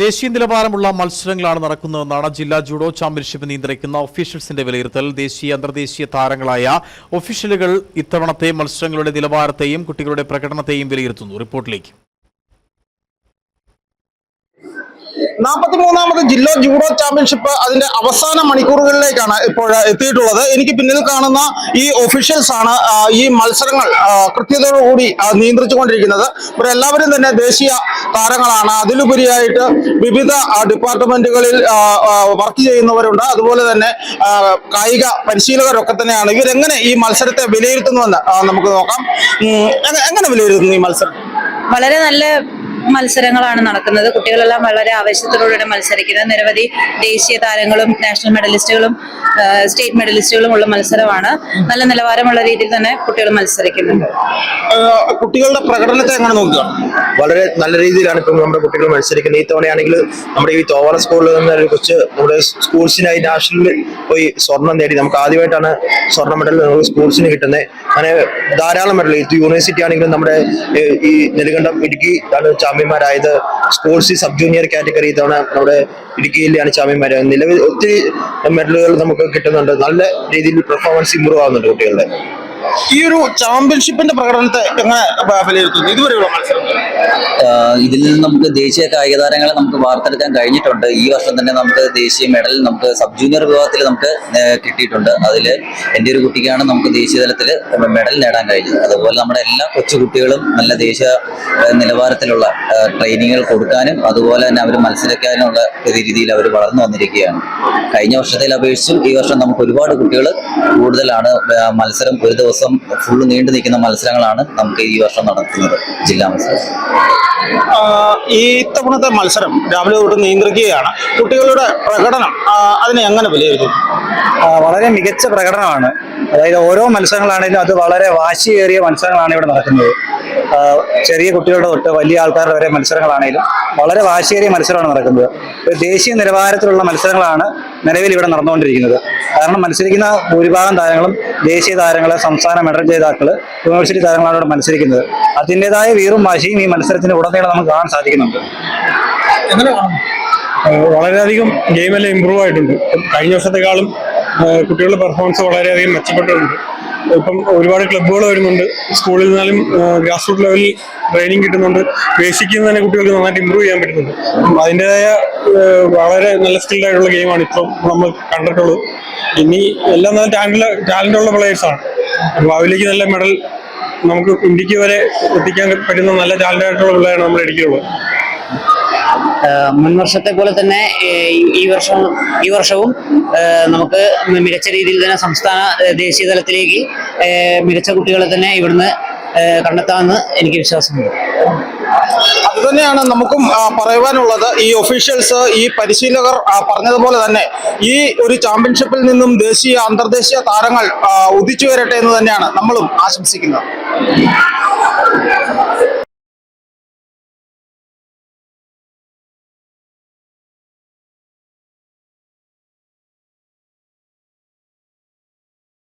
ദേശീയ നിലവാരമുള്ള മത്സരങ്ങളാണ് നടക്കുന്നതെന്നാണ് ജില്ലാ ജൂഡോ ചാമ്പ്യൻഷിപ്പ് നിയന്ത്രിക്കുന്ന ഒഫീഷ്യൽസിന്റെ വിലയിരുത്തൽ. ദേശീയ അന്തർദേശീയ താരങ്ങളായ ഒഫീഷ്യലുകൾ ഇത്തവണത്തെ മത്സരങ്ങളുടെ നിലവാരത്തെയും കുട്ടികളുടെ പ്രകടനത്തെയും വിലയിരുത്തുന്നു. റിപ്പോർട്ടിലേക്ക്. നാൽപ്പത്തി മൂന്നാമത് ജില്ലാ ജൂഡോ ചാമ്പ്യൻഷിപ്പ് അതിന്റെ അവസാന മണിക്കൂറുകളിലേക്കാണ് ഇപ്പോൾ എത്തിയിട്ടുള്ളത്. എനിക്ക് പിന്നിൽ കാണുന്ന ഈ ഒഫീഷ്യൽസ് ആണ് ഈ മത്സരങ്ങൾ കൃത്യതയോടുകൂടി കൊണ്ടിരിക്കുന്നത് നിയന്ത്രിച്ചുകൊണ്ടിരിക്കുന്നത്. ഇവരെല്ലാവരും തന്നെ ദേശീയ താരങ്ങളാണ്. അതിലുപരിയായിട്ട് വിവിധ ഡിപ്പാർട്ട്മെന്റുകളിൽ വർക്ക് ചെയ്യുന്നവരുണ്ട്. അതുപോലെ തന്നെ കായിക പരിശീലകരൊക്കെ തന്നെയാണ്. ഇവരെങ്ങനെ ഈ മത്സരത്തെ വിലയിരുത്തുന്നുവെന്ന് നമുക്ക് നോക്കാം. എങ്ങനെ വിലയിരുത്തുന്നു ഈ മത്സരം? വളരെ നല്ല മത്സരങ്ങളാണ് നടക്കുന്നത്. കുട്ടികളെല്ലാം വളരെ ആവേശത്തോടുകൂടി മത്സരിക്കുന്നത്. നിരവധി ദേശീയ താരങ്ങളും നാഷണൽ മെഡലിസ്റ്റുകളും സ്റ്റേറ്റ് മെഡലിസ്റ്റുകളും ഉള്ള മത്സരമാണ്. നല്ല നിലവാരമുള്ള രീതിയിൽ തന്നെ കുട്ടികൾ മത്സരിക്കുന്നുണ്ട് കുട്ടികളുടെ പ്രകടനത്തെ എങ്ങനെ നോക്കുക? വളരെ നല്ല രീതിയിലാണ് ഇപ്പം നമ്മുടെ കുട്ടികൾ മത്സരിക്കുന്നത്. ഈ തവണയാണെങ്കിൽ നമ്മുടെ ഈ തോവള സ്കൂളിൽ നിന്ന് ഒരു കൊച്ച് നമ്മുടെ സ്കൂൾസിനായി നാഷണലിൽ പോയി സ്വർണം നേടി. നമുക്ക് ആദ്യമായിട്ടാണ് സ്വർണ മെഡൽ നമുക്ക് സ്കൂൾസിന് കിട്ടുന്നത്. അങ്ങനെ ധാരാളം മെഡൽ. യൂണിവേഴ്സിറ്റി ആണെങ്കിലും നമ്മുടെ ഈ നെലുകണ്ടം ഇടുക്കി ആണ് ചാമ്പ്യന്മാരായത് സ്പോർട്സ് സബ് ജൂനിയർ കാറ്റഗറി ഇത്തവണ നമ്മുടെ ഇടുക്കിയിലാണ് ചാമ്പ്യന്മാരായത് നിലവിൽ ഒത്തിരി മെഡലുകൾ നമുക്ക് കിട്ടുന്നുണ്ട്. നല്ല രീതിയിൽ പെർഫോമൻസ് ഇമ്പ്രൂവ് ആവുന്നുണ്ട് കുട്ടികളുടെ. ഈ ഒരു ചാമ്പ്യൻഷിപ്പിന്റെ പ്രകടനത്തെ എങ്ങനെ വിലയിരുത്തുന്നു? ഇതുവരെയുള്ള മത്സരം. ഇതിൽ നിന്ന് നമുക്ക് ദേശീയ കായിക താരങ്ങളെ നമുക്ക് വാർത്തെടുക്കാൻ കഴിഞ്ഞിട്ടുണ്ട്. ഈ വർഷം തന്നെ നമുക്ക് ദേശീയ മെഡൽ നമുക്ക് സബ് ജൂനിയർ വിഭാഗത്തിൽ നമുക്ക് കിട്ടിയിട്ടുണ്ട്. അതിൽ എന്റെ ഒരു കുട്ടിക്കാണ് നമുക്ക് ദേശീയ തലത്തിൽ മെഡൽ നേടാൻ കഴിഞ്ഞത്. അതുപോലെ നമ്മുടെ എല്ലാ കൊച്ചു കുട്ടികളും നല്ല ദേശീയ നിലവാരത്തിലുള്ള ട്രെയിനിങ്ങുകൾ കൊടുക്കാനും അതുപോലെ തന്നെ അവർ മത്സരിക്കാനുള്ള രീതിയിൽ അവർ വളർന്നു വന്നിരിക്കുകയാണ്. കഴിഞ്ഞ വർഷത്തിൽ അപേക്ഷിച്ചും ഈ വർഷം നമുക്ക് ഒരുപാട് കുട്ടികൾ കൂടുതലാണ് മത്സരം ഒരു ദിവസം ഫുള്ള് നീണ്ടു നിൽക്കുന്ന മത്സരങ്ങളാണ് നമുക്ക് ഈ വർഷം നടത്തുന്നത്. ജില്ലാ മത്സരം. ഈ ഇത്തവണത്തെ മത്സരം രാവിലെ തൊട്ട് നിയന്ത്രിക്കുകയാണ്. കുട്ടികളുടെ പ്രകടനം അതിനെ എങ്ങനെ വിലയിരുത്തും? വളരെ മികച്ച പ്രകടനമാണ്. അതായത് ഓരോ മത്സരങ്ങളാണെങ്കിലും അത് വളരെ വാശിയേറിയ മത്സരങ്ങളാണ് ഇവിടെ നടക്കുന്നത്. ചെറിയ കുട്ടികളുടെ തൊട്ട് വലിയ ആൾക്കാരുടെ വരെ മത്സരങ്ങളാണെങ്കിലും വളരെ വാശിയേറിയ മത്സരമാണ് നടക്കുന്നത്. ഒരു ദേശീയ നിലവാരത്തിലുള്ള മത്സരങ്ങളാണ് നിലവിൽ ഇവിടെ നടന്നുകൊണ്ടിരിക്കുന്നത്. കാരണം മത്സരിക്കുന്ന ഭൂരിഭാഗം താരങ്ങളും ദേശീയ താരങ്ങൾ സംസ്ഥാന മെഡൽ ജേതാക്കൾ യൂണിവേഴ്സിറ്റി താരങ്ങളാണ് ഇവിടെ മത്സരിക്കുന്നത്. അതിന്റെതായ വീറും വാശിയും ഈ മത്സരത്തിന് ഉടനീളം നമുക്ക് കാണാൻ സാധിക്കുന്നുണ്ട്. വളരെയധികം ഗെയിമെല്ലാം ഇമ്പ്രൂവ് ആയിട്ടുണ്ട്. കഴിഞ്ഞ വർഷത്തെക്കാളും കുട്ടികളുടെ പെർഫോമൻസ് വളരെയധികം മെച്ചപ്പെട്ടിട്ടുണ്ട്. ഇപ്പം ഒരുപാട് ക്ലബ്ബുകൾ വരുന്നുണ്ട്. സ്കൂളിൽ നിന്നാലും ഗ്രാസ് റൂട്ട് ലെവലിൽ ട്രെയിനിങ് കിട്ടുന്നുണ്ട്. ബേസിക്കിൽ തന്നെ കുട്ടികൾക്ക് നന്നായിട്ട് ഇമ്പ്രൂവ് ചെയ്യാൻ പറ്റുന്നുണ്ട്. അതിന്റെതായ വളരെ നല്ല സ്കിൽഡ് ആയിട്ടുള്ള ഗെയിമാണ് ഇപ്പം നമ്മൾ കണ്ടിട്ടുള്ളത്. ഇനി എല്ലാം നല്ല ടാലന്റ് ടാലന്റ് ഉള്ള പ്ലേയേഴ്സാണ് ഭാവിയിലേക്ക് നല്ല മെഡൽ നമുക്ക് ഇന്ത്യയ്ക്ക് വരെ എത്തിക്കാൻ പറ്റുന്ന നല്ല ടാലന്റ് ആയിട്ടുള്ള പിള്ളേരാണ് നമ്മൾ ഇടുക്കിയുള്ളത് ആഹ് മുൻ വർഷത്തെ പോലെ തന്നെ ഈ- വർഷം ഈ വർഷവും നമുക്ക് മികച്ച രീതിയിൽ തന്നെ സംസ്ഥാന ദേശീയ തലത്തിലേക്ക് മികച്ച കുട്ടികളെ തന്നെ ഇവിടുന്ന് കണ്ടെത്താമെന്ന് എനിക്ക് വിശ്വാസമുണ്ട്. അതുതന്നെയാണ് നമുക്കും പറയുവാനുള്ളത് ഈ ഒഫീഷ്യൽസ് ഈ പരിശീലകർ പറഞ്ഞതുപോലെ തന്നെ ഈ ഒരു ചാമ്പ്യൻഷിപ്പിൽ നിന്നും ദേശീയ അന്തർദേശീയ താരങ്ങൾ ഉദിച്ചു വരട്ടെ എന്ന് തന്നെയാണ് നമ്മളും ആശംസിക്കുന്നത്.